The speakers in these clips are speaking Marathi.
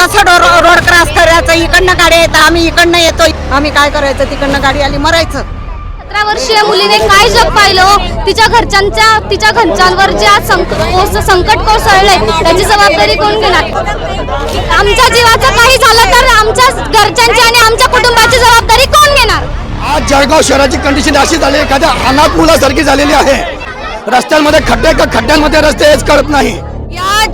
कसं डो रोड क्रॉस करायचं. इकडनं गाडी येतं आम्ही इकडनं येतो आम्ही काय करायचं? तिकडनं गाडी आली मरायचं. सतरा वर्षीय मुलीने काय जग पाहिलं हो? तिच्या घरच्यांच्या तिच्या घरच्यांवर जे आज संक- संकट कोसळलंय त्याची जबाबदारी कोण घेणार? आमच्या जीवाचं काही झालं तर आमच्या घरच्यांची आणि आमच्या कुटुंबाची जबाबदारी कोण घेणार? आज जळगाव शहराची कंडिशन अशी झाली एखाद्या अनाथ मुलासारखी झालेली आहे. रस्त्यांमध्ये खड्डे का खड्ड्यांमध्ये रस्ते हेच कळत नाही.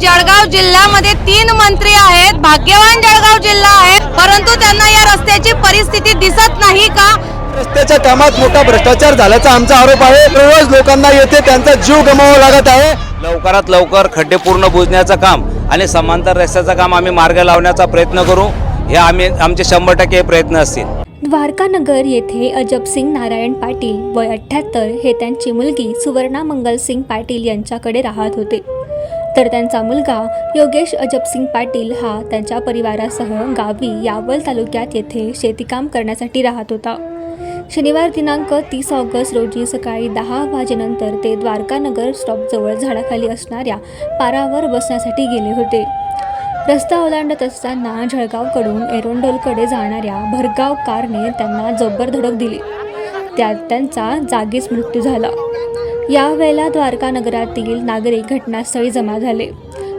जळगाव जिल्ह्यामध्ये तीन मंत्री आहेत भाग्यवान जळगाव जिल्हा आहे परंतु त्यांना या रस्त्याची परिस्थिती दिसत नाही का? रस्त्याच्या कामात मोठा भ्रष्टाचार झाल्याचा आमचा आरोप आहे. रोज लोकांना येथे त्यांचा जीव गमावा लागत आहे. लवकरात लवकर खड्डे पूर्ण बुजण्याचं काम आणि समांतर रस्त्याचं काम आम्ही मार्ग लावण्याचा प्रयत्न करू. हे आम्ही आमचे शंभर टक्के प्रयत्न असतील. द्वारकानगर येथे अजबसिंग नारायण पाटील वय अठ्ठ्याहत्तर हे त्यांची मुलगी सुवर्णा मंगलसिंग पाटील यांच्याकडे राहत होते. तर त्यांचा मुलगा योगेश अजबसिंग पाटील हा त्यांच्या परिवारासह गावी यावल तालुक्यात येथे शेतीकाम करण्यासाठी राहत होता. शनिवार दिनांक तीस ऑगस्ट रोजी सकाळी दहा वाजेनंतर ते द्वारकानगर स्टॉपजवळ झाडाखाली असणाऱ्या पारावर बसण्यासाठी गेले होते. रस्ता ओलांडत असताना जळगावकडून एरोंडोलकडे जाणाऱ्या भरगाव कारने त्यांना जबर धडक दिली. त्यात त्यांचा जागीच मृत्यू झाला. यावेळेला द्वारका नगरातील नागरिक घटनास्थळी जमा झाले.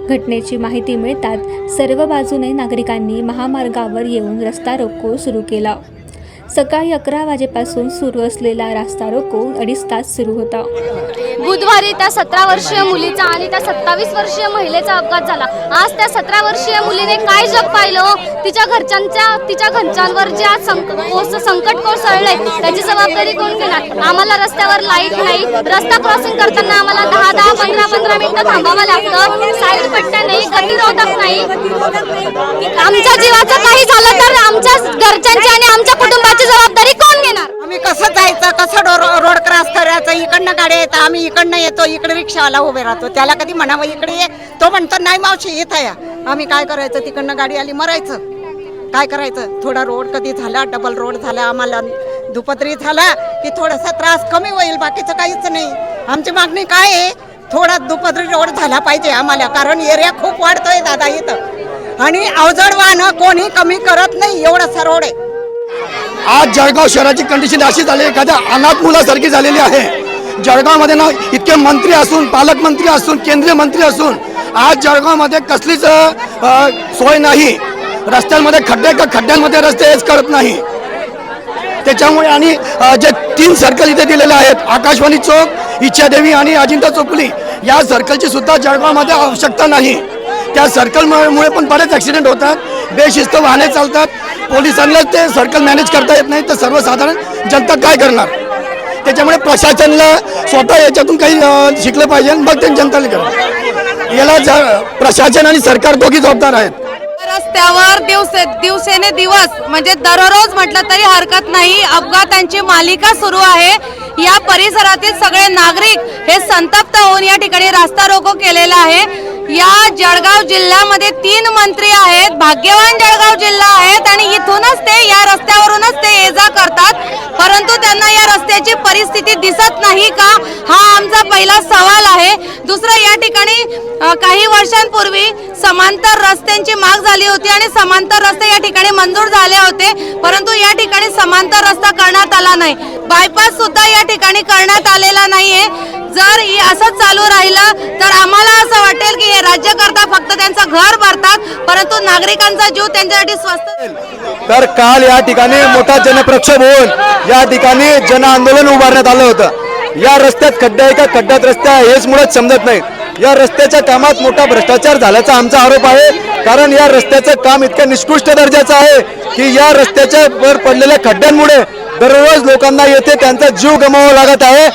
घटनेची माहिती मिळताच सर्व बाजूने नागरिकांनी महामार्गावर येऊन रस्ता रोको सुरू केला. सकाळी अकरा वाजेपासून सुरू असलेला रास्ता रोको अडीच तास सुरू होता. बुधवारी त्या सतरा वर्षीय मुलीचा आणि त्या सत्तावीस वर्षीय महिलेचा अपघात झाला. आज त्या सतरा वर्षीय मुलीने काय जग पाहिलं? तिच्या घरच्यांच्या तिच्या घरच्यांवर जे आज संकट कोसळलंय त्याची जबाबदारी कोण घेणार? आम्हाला रस्त्यावर लाइट नाही. रस्ता क्रॉसिंग करताना आम्हाला दहा दहा पंधरा पंधरा मिनिटं थांबावं लागतं. साईड पट्ट्या नाही गतिरोधक नाही. आमच्या जीवाचं काही झालं तर आमच्या घरच्यांच्या आणि आमच्या कुटुंबाची जबाबदारी कोण घेणार? आम्ही कसं जायचं कसं डो रोड क्रॉस करायचं? इकडनं गाडी येतं आम्ही इकडनं येतो इकडे रिक्षावाला उभे राहतो. त्याला कधी म्हणावं इकडे ये. तो म्हणतो नाही मावशी येत या. आम्ही काय करायचं? तिकडनं गाडी आली मरायचं. काय करायचं? थोडा रोड कधी झाला डबल रोड झाला आम्हाला दुपत्री झाला की थोडासा त्रास कमी होईल बाकीचं काहीच नाही. आमची मागणी काय आहे? थोडा दुपत्री रोड झाला पाहिजे आम्हाला कारण एरिया खूप वाढतोय दादा इथं. आणि अवजड वाहनं कोणी कमी करत नाही एवढासा रोड आहे. आज जळगाव शहराची कंडिशन अशी झाली एखाद्या अनाथ मुलासारखी झालेली आहे. जळगावमध्ये ना इतके मंत्री असून पालकमंत्री असून केंद्रीय मंत्री असून आज जळगावमध्ये कसलीच सोय नाही. रस्त्यांमध्ये खड्डे का खड्ड्यांमध्ये रस्ते हेच कळत नाही. त्याच्यामुळे आणि जे तीन सर्कल इथे दिलेले आहेत आकाशवाणी चौक इच्छादेवी आणि अजिंठा चोपली या सर्कलची सुद्धा जळगावमध्ये आवश्यकता नाही. त्या सर्कलमुळे पण बरेच ॲक्सिडेंट होतात बेशिस्त वाहने चालतात पोलिसांना ते सर्कल मॅनेज करता येत नाही तर सर्वसाधारण जनता काय करणार? त्याच्यामुळे प्रशासनला स्वतः याच्यातून काही शिकलं पाहिजे मग ते जनताला करणार याला प्रशासन आणि सरकार दोघी जबाबदार आहेत. रस्त्यावर दिवसे दिवसेने दिवस म्हणजे दररोज म्हटलं तरी हरकत नाही. अपघातांची मालिका सुरू आहे. या परिसरातील सगळे नागरिक हे संतप्त होऊन या ठिकाणी रास्ता रोको केलेला आहे. या जळगाव जिल्ह्यामध्ये तीन मंत्री आहेत भाग्यवान जळगाव जिल्हा आहेत आणि इथूनच ते या रस्त्यावरूनच ते ये जा करतात. परंतु त्यांना या रस्त्याची परिस्थिती दिसत नाही का? हा आमचा पहिला सवाल आहे. दुसरं या ठिकाणी काही वर्षांपूर्वी समांतर रस्त्यांची माग झाली होती आणि समांतर रस्ते या ठिकाणी मंजूर झाले होते. परंतु ठिकाणी समांतर रस्ता करण्यात आला नाही. बायपास सुद्धा या ठिकाणी करण्यात आलेला नाहीये. जर असंच चालू राहिलं तर आम्हाला असं वाटेल की हे राज्यकर्ता फक्त त्यांचं घर भरतात परंतु नागरिकांचा जीव त्यांच्यासाठी स्वस्त तर काल या ठिकाणी मोठा जनप्रक्षोभ होऊन या ठिकाणी जन आंदोलन उभारण्यात आलं होतं. या रस्त्यात खड्डे आहे का? खड्ड्यात रस्ते आहे हेच मुळात समजत नाही या रस्त्याच्या कामात मोठा भ्रष्टाचार झाल्याचा आमचा आरोप आहे कारण या रस्त्याचं काम इतक्या निष्कृष्ट दर्जाचं आहे. की या रस्त्याच्या वर पडलेल्या खड्ड्यांमुळे दररोज लोकांना येथे त्यांचा जीव गमावा लागत आहे.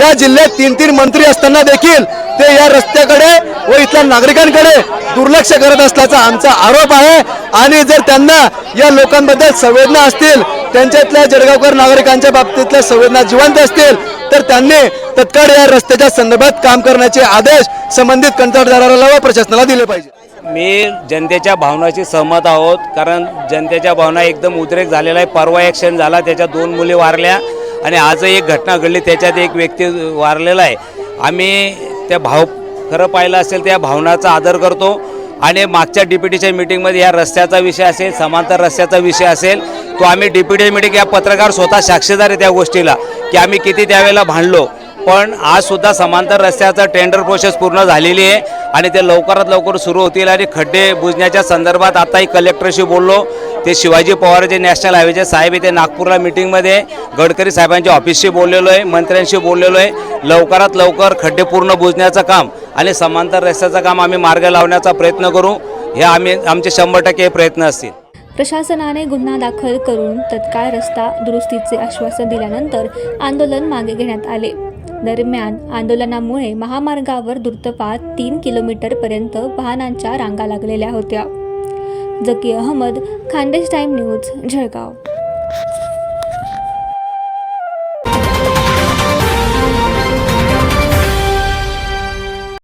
या जिल्ह्यात तीन तीन मंत्री असताना देखील ते या रस्त्याकडे व इथल्या नागरिकांकडे दुर्लक्ष करत असल्याचा आमचा आरोप आहे. आणि जर त्यांना या लोकांबद्दल संवेदना असतील त्यांच्यातल्या जळगावकर नागरिकांच्या बाबतीतल्या संवेदना जिवंत असतील तर त्यांनी तत्काळ या रस्त्याच्या संदर्भात काम करण्याचे आदेश संबंधित कंत्राटदाराला व प्रशासनाला दिले पाहिजे. मी जनतेच्या भावनाशी सहमत आहोत कारण जनतेच्या भावना एकदम उद्रेक झालेला आहे. परवा एक क्षण झाला त्याच्या दोन मुली वारल्या आणि आजही एक घटना घडली त्याच्यात एक व्यक्ती वारलेला आहे. आम्ही त्या भाव खरं पाहिलं असेल त्या भावनाचा आदर करतो. आणि मागच्या डिप्युटीच्या मीटिंगमध्ये या रस्त्याचा विषय असेल समांतर रस्त्याचा विषय असेल तो आम्ही डिप्युटी मीटिंग या पत्रकार स्वतः साक्षीदार आहे त्या गोष्टीला की आम्ही किती त्यावेळेला भांडलो. पण आज सुद्धा समांतर रस्त्याचं टेंडर प्रोसेस पूर्ण झालेली आहे आणि ते लवकरात लवकर सुरू होतील आणि खड्डे बुजण्याच्या संदर्भात आताही कलेक्टरशी बोललो. ते शिवाजी पवार जे नॅशनल हायवेचे साहेब आहे ते नागपूरला मिटिंगमध्ये गडकरी साहेबांच्या ऑफिसशी बोललेलो आहे मंत्र्यांशी बोललेलो आहे. लवकरात लवकर खड्डे पूर्ण बुजण्याचं काम आणि समांतर रस्त्याचं काम आम्ही मार्ग लावण्याचा प्रयत्न करू. हे आम्ही आमचे शंभर टक्के प्रयत्न असतील. प्रशासनाने गुन्हा दाखल करून तत्काळ रस्ता दुरुस्तीचे आश्वासन दिल्यानंतर आंदोलन मागे घेण्यात आले. दरम्यान आंदोलनामुळे महामार्गावर द्रुतपात तीन किलोमीटरपर्यंत वाहनांच्या रांगा लागलेल्या होत्या. Zaki Ahmad Khandesh time news Jalgaon.